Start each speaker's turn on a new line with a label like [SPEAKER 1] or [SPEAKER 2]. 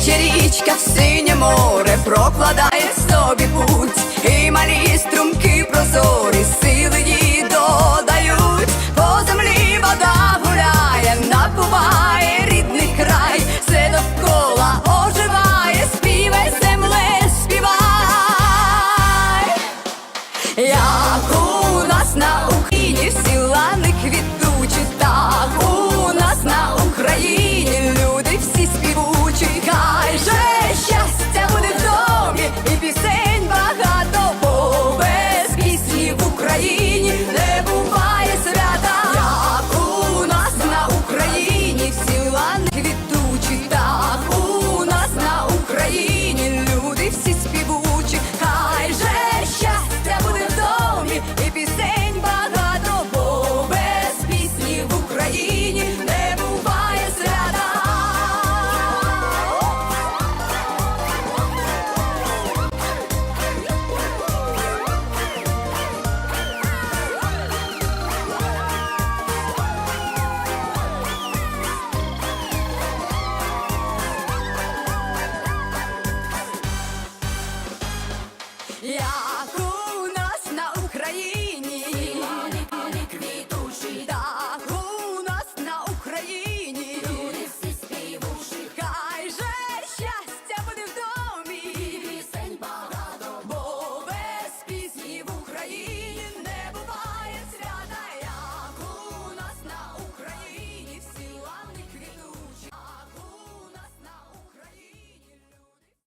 [SPEAKER 1] Тече річка в синє море, прокладає собі путь,